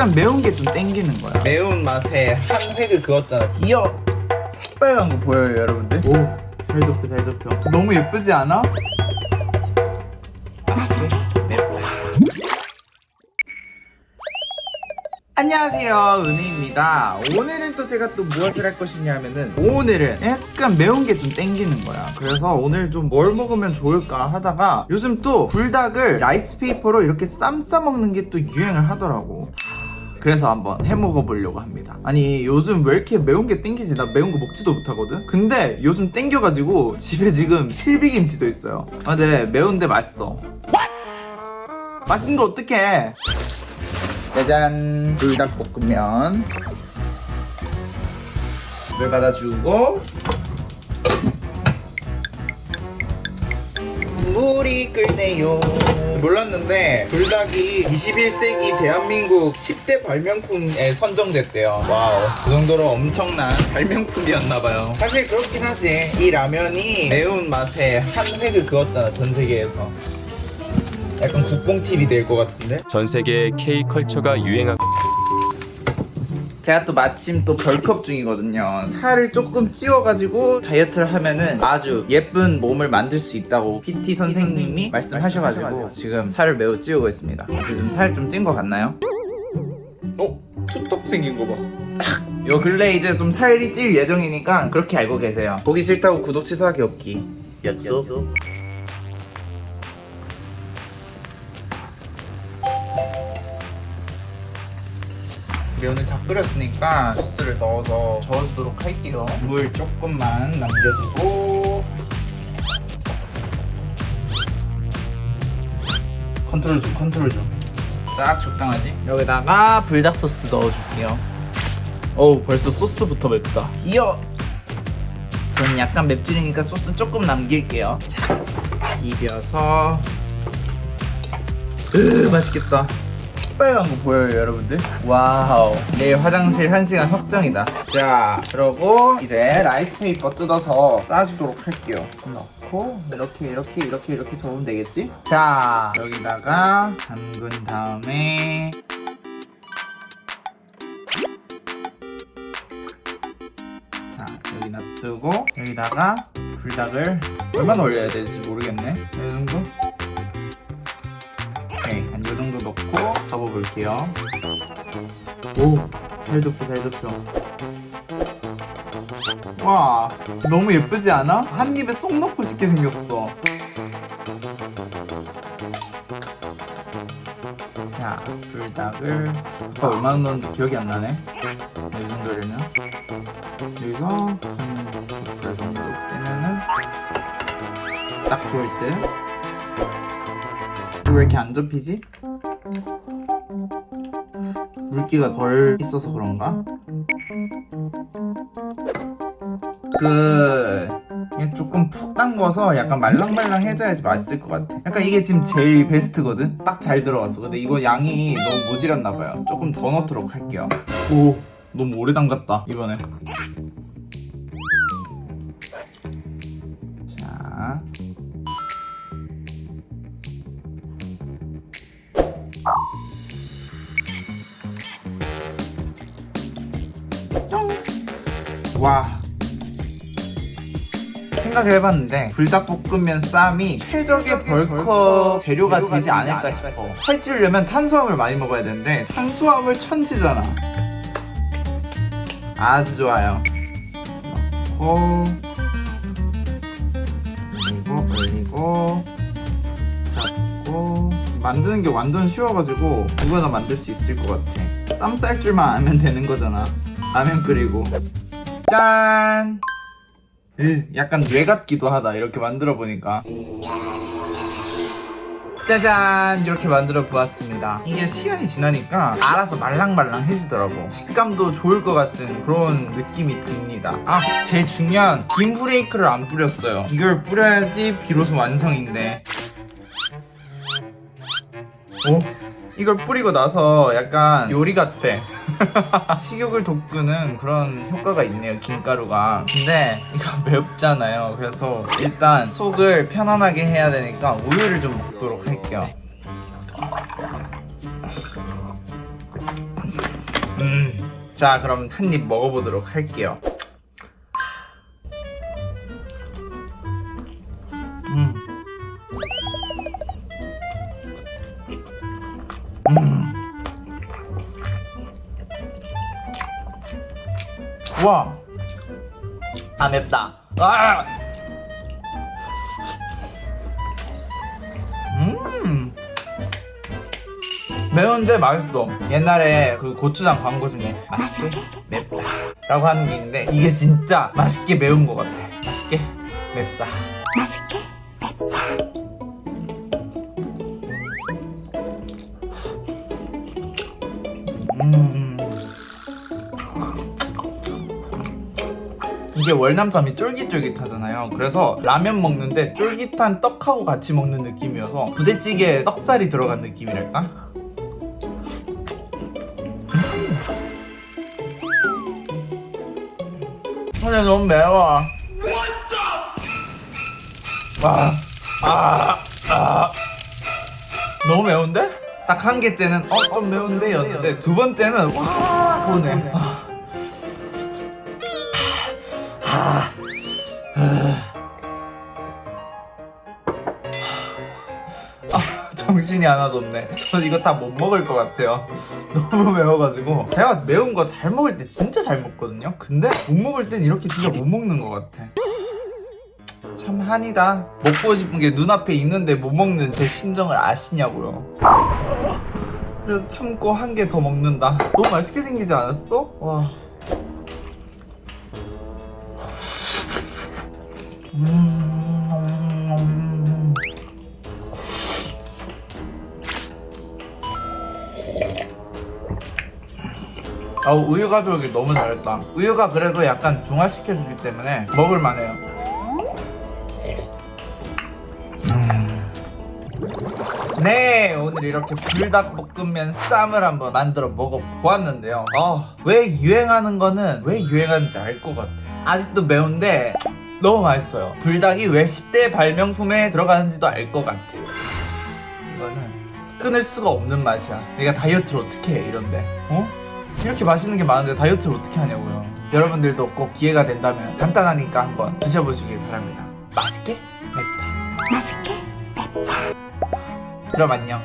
약간 매운 게 좀 땡기는 거야. 매운 맛에 한 획을 그었잖아. 이어 새빨간 거 보여요, 여러분들? 오, 잘 접혀, 잘 접혀. 너무 예쁘지 않아? 아? 맵다. 안녕하세요 은혜입니다 오늘은 또 제가 또 무엇을 할 것이냐 하면은 오늘은 약간 매운 게 좀 땡기는 거야 그래서 오늘 좀 뭘 먹으면 좋을까 하다가 요즘 또 불닭을 라이스 페이퍼로 이렇게 쌈 싸 먹는 게 또 유행을 하더라고 그래서 한번 해 먹어보려고 합니다. 아니 요즘 왜 이렇게 매운 게 땡기지? 나 매운 거 먹지도 못하거든? 근데 요즘 땡겨가지고 집에 지금 실비김치도 있어요. 아 근데 매운데 맛있어. 맛있는 거 어떡해? 짜잔. 불닭볶음면. 물 받아주고 물이 끓네요. 몰랐는데 불닭이 21세기 대한민국 10대 발명품에 선정됐대요. 와우 그 정도로 엄청난 발명품이었나봐요. 사실 그렇긴 하지. 이 라면이 매운 맛에 한 획을 그었잖아 전 세계에서. 약간 국뽕 팁이 될 것 같은데? 전 세계의 K-컬처가 유행하고 제가 또 마침 또 벌크업 중이거든요. 살을 조금 찌워가지고 다이어트를 하면은 아주 예쁜 몸을 만들 수 있다고 PT 선생님이 말씀하셔가지고 지금 살을 매우 찌우고 있습니다. 지금 살좀 찐 것 같나요? 어? 투떡 생긴 거 봐. 요 근래 이제 좀 살이 찔 예정이니까 그렇게 알고 계세요. 보기 싫다고 구독 취소하기 없기. 약속. 면을 다 끓였으니까 소스를 넣어서 저어주도록 할게요. 물 조금만 남겨두고 컨트롤 좀 컨트롤 좀. 딱 적당하지? 여기다가 불닭 소스 넣어줄게요. 어우 벌써 소스부터 맵다. 이어. 저는 약간 맵찔이니까 소스 조금 남길게요. 자, 비벼서. 으 맛있겠다. 새빨간 거 보여요 여러분들? 와우 내일 화장실 1시간 확정이다 자 그러고 이제 라이스 페이퍼 뜯어서 싸주도록 할게요 넣고 이렇게 이렇게 이렇게 이렇게 접으면 되겠지? 자 여기다가 담근 다음에 자 여기 놔두고 여기다가 불닭을 얼마나 올려야 될지 모르겠네 이 정도? 넣고 접어볼게요. 오잘 접혀 잘 접혀 와 너무 예쁘지 않아? 한 입에 쏙 넣고 싶게 생겼어. 자 불닭을 아까 얼마나 넣었는지 기억이 안 나네. 이 정도려면 여기서 한 90개 정도 떼면은 딱 좋을 듯. 왜 이렇게 안 접히지? 물기가 덜 있어서 그런가? 그 이게 조금 푹 담궈서 약간 말랑말랑해져야지 맛있을 것 같아. 약간 이게 지금 제일 베스트거든. 딱 잘 들어갔어. 근데 이거 양이 너무 모자랐나 봐요. 조금 더 넣도록 할게요. 오, 너무 오래 담갔다 이번에. 자. 와. 생각을 해봤는데 불닭볶음면 쌈이 최적의 벌커 재료가 되지 않을까 싶어. 살찌려면 탄수화물 많이 먹어야 되는데 탄수화물 천지잖아. 아주 좋아요. 넣고 올리고 올리고 잡고. 만드는 게 완전 쉬워가지고 누구나 만들 수 있을 것 같아. 쌈 쌀 줄만 알면 되는 거잖아. 라면 끓이고 짠! 으, 약간 뇌 같기도 하다. 이렇게 만들어 보니까. 짜잔! 이렇게 만들어 보았습니다. 이게 시간이 지나니까 알아서 말랑말랑해지더라고. 식감도 좋을 것 같은 그런 느낌이 듭니다. 아 제일 중요한 김 후레이크를 안 뿌렸어요. 이걸 뿌려야지 비로소 완성인데. 오 이걸 뿌리고 나서 약간 요리 같아. 식욕을 돋구는 그런 효과가 있네요 김가루가. 근데 이거 맵잖아요. 그래서 일단 속을 편안하게 해야 되니까 우유를 좀 먹도록 할게요. 음. 자, 그럼 한 입 먹어보도록 할게요. 와. 아, 맵다. 아! 음. 매운데 맛있어. 옛날에 그 고추장 광고 중에 맛있게 맵다. 라고 하는 게 있는데 이게 진짜 맛있게 매운 것 같아. 맛있게 맵다. 음. 이게 월남쌈이 쫄깃쫄깃하잖아요. 그래서 라면 먹는데 쫄깃한 떡하고 같이 먹는 느낌이어서 부대찌개에 떡살이 들어간 느낌이랄까? 근데 너무 매워. 와, 아, 아. 너무 매운데? 딱 한 개째는 어 좀 매운데 였는데 두 번째는 와 그거네. 아. 아, 정신이 하나도 없네. 저 이거 다 못 먹을 것 같아요. 너무 매워가지고. 제가 매운 거 잘 먹을 때 진짜 잘 먹거든요. 근데 못 먹을 땐 이렇게 진짜 못 먹는 것 같아. 참 한이다. 먹고 싶은 게 눈앞에 있는데 못 먹는 제 심정을 아시냐고요. 그래서 참고 한 개 더 먹는다. 너무 맛있게 생기지 않았어? 와. 음. 아 우유 가져오길 너무 잘했다. 우유가 그래도 약간 중화시켜주기 때문에 먹을만해요. 음. 네 오늘 이렇게 불닭볶음면 쌈을 한번 만들어 먹어보았는데요 어, 왜 유행하는 거는 왜 유행하는지 알 것 같아 아직도 매운데 너무 맛있어요. 불닭이 왜 10대 발명품에 들어가는지도 알 것 같아 이거는 끊을 수가 없는 맛이야. 내가 다이어트를 어떻게 해 이런데. 어? 이렇게 맛있는 게 많은데 다이어트를 어떻게 하냐고요. 여러분들도 꼭 기회가 된다면 간단하니까 한번 드셔보시길 바랍니다. 맛있게? 맵다. 그럼 안녕